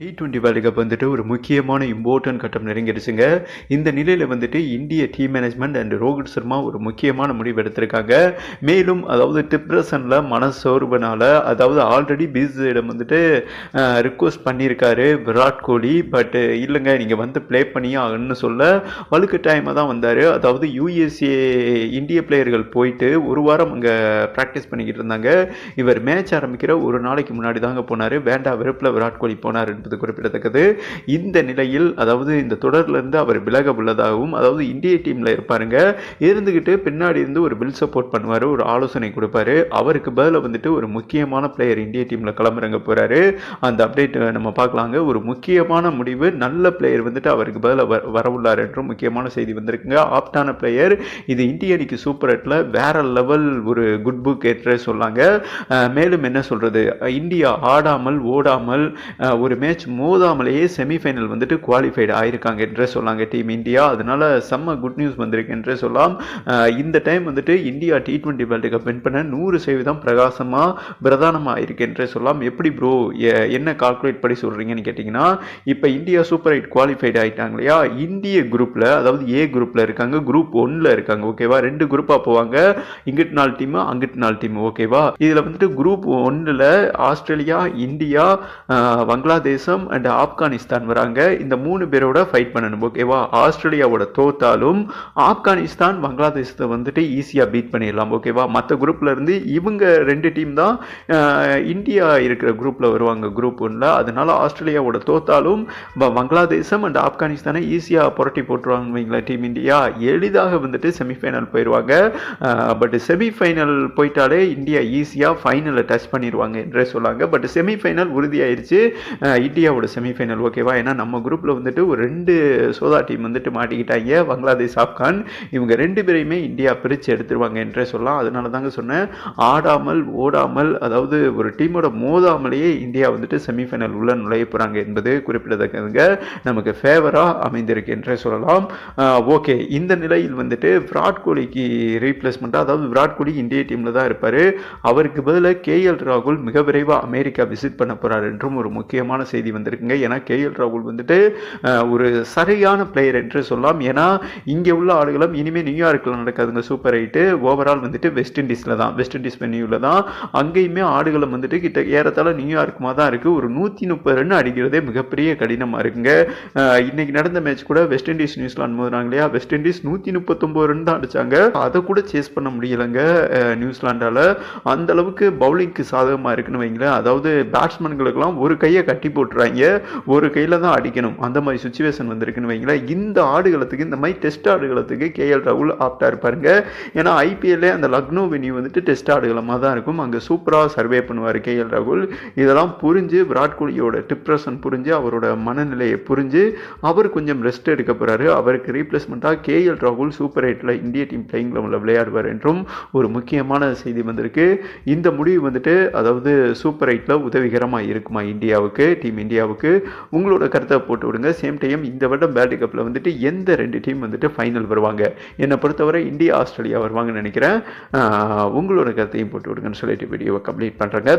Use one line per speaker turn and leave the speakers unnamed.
D twenty world cup வந்துட்டு ஒரு முக்கியமான இம்பார்ட்டன்ட் கட்டம் நெருங்கிடுச்சுங்க. இந்த நிலையில் வந்துட்டு இந்திய team management and Rohit Sharma ஒரு முக்கியமான முடிவு எடுத்திருக்காங்க. மேலும் அதாவது டிப்ரெஷனில் மனசோர்வுனால அதாவது ஆல்ரெடி பிசியிடம் வந்துட்டு ரிக்வஸ்ட் பண்ணியிருக்காரு விராட் கோலி. பட் இல்லைங்க நீங்கள் வந்து ப்ளே பண்ணியே ஆகணும்னு சொல்ல வழுக்கு டைமாக தான் வந்தார். அதாவது யூஎஸ்ஏ இந்திய பிளேயர்கள் போயிட்டு ஒரு வாரம் அங்கே ப்ராக்டிஸ் பண்ணிக்கிட்டு இருந்தாங்க. இவர் மேட்ச் ஆரம்பிக்கிற ஒரு நாளைக்கு முன்னாடி தாங்க போனார். வேண்டா வெறுப்பில் விராட் கோலி போனார் என்பது குறிப்பிடத்தக்கது. இந்த நிலையில் அதாவது இந்த தொடர்லேருந்து அவர் விலக உள்ளதாகவும் அதாவது இந்திய டீமில் இருப்பாருங்க. இருந்துக்கிட்டு பின்னாடி இருந்து ஒரு பில் சப்போர்ட் பண்ணுவார் ஒரு ஆலோசனை கொடுப்பாரு. அவருக்கு பதிலாக வந்துட்டு ஒரு முக்கியமான பிளேயர் இந்திய டீமில் கிளம்புறங்க போகிறாரு அந்த அப்டேட் நம்ம பார்க்கலாங்க. ஒரு முக்கியமான முடிவு நல்ல பிளேயர் வந்துட்டு அவருக்கு பதிலாக வர வரவுள்ளார் என்றும் முக்கியமான செய்தி வந்திருக்குங்க. ஆப்டான பிளேயர் இது இந்திய அணிக்கு சூப்பர் எட்டில் வேற லெவல் ஒரு குட் புக் ஏற்ற சொல்லாங்க. மேலும் என்ன சொல்கிறது இந்தியா ஆடாமல் ஓடாமல் ஒரு மேட்ச் மோதாமலேயே செமிஃபைனல் வந்துட்டு குவாலிஃபைடு ஆயிருக்காங்க என்றே சொல்லாங்க டீம் இந்தியா. அதனால செம்ம குட் நியூஸ் வந்திருக்கு என்றே சொல்லலாம். இந்த டைம் வந்துட்டு India T twenty world cup win பண்ண நூறு சதவீதம் பிரகாசமாக பிரதானமாக ஆயிருக்கு என்றே சொல்லலாம். எப்படி ப்ரோ என்ன கால்குலேட் படி சொல்கிறீங்கன்னு கேட்டிங்கன்னா இப்போ இந்தியா சூப்பர் எயிட் குவாலிஃபைடு ஆயிட்டாங்க இல்லையா? இந்திய குரூப்பில் அதாவது ஏ குரூப்பில் இருக்காங்க குரூப் ஒன்னில் இருக்காங்க ஓகேவா ரெண்டு குரூப்பாக போவாங்க. இங்கிட்டு நாலு டீமு அங்கிட்டு நாலு டீம் ஓகேவா இதில் வந்துட்டு குரூப் ஒன்றில் ஆஸ்திரேலியா இந்தியா வங்களாதேசம் வங்காளதேசம் அண்ட் ஆப்கானிஸ்தான் வராங்க. இந்த மூணு பேரோட ஃபைட் பண்ணணும். ஓகேவா ஆஸ்திரேலியாவோட தோத்தாலும் ஆப்கானிஸ்தான் பங்களாதேஷத்தை வந்துட்டு ஈஸியாக பீட் பண்ணிடலாம். ஓகேவா மற்ற குரூப்பில் இருந்து இவங்க ரெண்டு டீம் தான் இந்தியா இருக்கிற குரூப்பில் வருவாங்க. குரூப் ஒன்றில் அதனால ஆஸ்திரேலியாவோட தோத்தாலும் பங்களாதேசம் அண்ட் ஆப்கானிஸ்தானை ஈஸியாக புரட்டி போட்டுருவாங்க வைங்களா டீம் இந்தியா. எளிதாக வந்துட்டு செமிஃபைனல் போயிடுவாங்க பட் செமிஃபைனல் போயிட்டாலே இந்தியா ஈஸியாக ஃபைனலை டச் பண்ணிடுவாங்க என்றே சொல்லாங்க. பட் செமிஃபைனல் உறுதியாயிருச்சு. இந்தியாவோட செமிஃபைனல் ஓகேவா ஏன்னா நம்ம குரூப்பில் வந்துட்டு ஒரு ரெண்டு சோதா டீம் வந்துட்டு மாட்டிக்கிட்டாங்க. பங்களாதேஷ் ஆப்கான். இவங்க ரெண்டு பேரையுமே இந்தியா பிரித்து எடுத்துருவாங்க என்றே சொல்லலாம். அதனால தாங்க சொன்னேன். ஆடாமல் ஓடாமல் அதாவது ஒரு டீமோட மோதாமலேயே இந்தியா வந்துட்டு செமிஃபைனல் உள்ள நுழைய போகிறாங்க என்பது குறிப்பிடத்தக்கதுங்க. நமக்கு ஃபேவராக அமைந்திருக்கு என்றே சொல்லலாம். ஓகே இந்த நிலையில் வந்துட்டு விராட் கோலிக்கு ரீப்ளேஸ்மெண்ட்டாக அதாவது விராட் கோலி இந்திய டீமில் தான் இருப்பார். அவருக்கு பதிலாக கேஎல் ராகுல் மிக விரைவாக அமெரிக்கா விசிட் பண்ண போகிறார் என்றும் ஒரு முக்கியமான செய்தி வந்திருக்குங்க. ஏன்னா கேஎல் ராகுல் வந்துட்டு ஒரு சரியான பிளேயர் என்று சொல்லலாம். ஏன்னா இங்கே உள்ள ஆடுகளும் இனிமேல் நியூயார்க்கில் நடக்காதுங்க. சூப்பர் எயிட்டு ஓவரால் வந்துட்டு வெஸ்ட் இண்டீஸில் தான். வெஸ்ட் இண்டீஸ் வென்யூவில் தான். அங்கேயுமே ஆடுகளும் வந்துட்டு கிட்ட ஏறத்தாழ நியூயார்க்குமா தான் இருக்குது ஒரு நூற்றி முப்பது ரன் அடிக்கிறதே மிகப்பெரிய கடினமாக இருக்குங்க. இன்னைக்கு நடந்த மேட்ச் கூட வெஸ்ட் இண்டீஸ் நியூசிலாந்து மோதுறாங்க இல்லையா? வெஸ்ட் இண்டீஸ் நூற்றி முப்பத்தொம்போது ரன் தான் அடிச்சாங்க. அதை கூட சேஸ் பண்ண முடியலைங்க நியூசிலாண்டால். அந்தளவுக்கு அந்த அளவுக்கு பவுலிங்க்கு சாதகமாக இருக்குன்னு வைங்களேன். அதாவது பேட்ஸ்மேன்களுக்கெல்லாம் ஒரு கையை கட்டி போட்டு போட்டுறாங்க. ஒரு கையில் தான் அடிக்கணும். அந்த மாதிரி சுச்சுவேஷன் வந்திருக்குன்னு வைங்களேன். இந்த ஆடுகளத்துக்கு இந்த மாதிரி டெஸ்ட் ஆடுகளத்துக்கு கேஎல் ராகுல் ஆப்டாக இருப்பாருங்க. ஏன்னா ஐபிஎல்லே அந்த லக்னோ வெனியூ வந்துட்டு டெஸ்ட் ஆடுகளமாக தான் இருக்கும். அங்கே சூப்பராக சர்வே பண்ணுவார் கேஎல் ராகுல் இதெல்லாம் புரிஞ்சு விராட் கோலியோட டிப்ரெஷன் புரிஞ்சு அவரோட மனநிலையை புரிஞ்சு அவர் கொஞ்சம் ரெஸ்ட் எடுக்க போகிறாரு அவருக்கு ரீப்ளேஸ்மெண்ட்டாக கேஎல் ராகுல் சூப்பர் எயிட்டில் இந்திய டீம் பிளேயிங் லெவலில் விளையாடுவார் என்றும் ஒரு முக்கியமான செய்தி வந்திருக்கு. இந்த முடிவு வந்துட்டு அதாவது சூப்பர் எயிட்டில் உதவிகரமாக இருக்குமா இந்தியாவுக்கு? டீம் இந்தியாவுக்கு உங்களோட கருத்தை போட்டு விடுங்க. சேம் டைம் இந்த வருடம் வேர்ல்டு கப்பில் வந்துட்டு எந்த ரெண்டு டீம் வந்துட்டு ஃபைனல் வருவாங்க? என்னை பொறுத்தவரை இந்தியா ஆஸ்திரேலியா வருவாங்கன்னு நினைக்கிறேன். ஆஹ் உங்களோட கருத்தையும் போட்டு விடுங்கன்னு சொல்லிட்டு வீடியோவை கம்ப்ளீட் பண்ணுறேங்க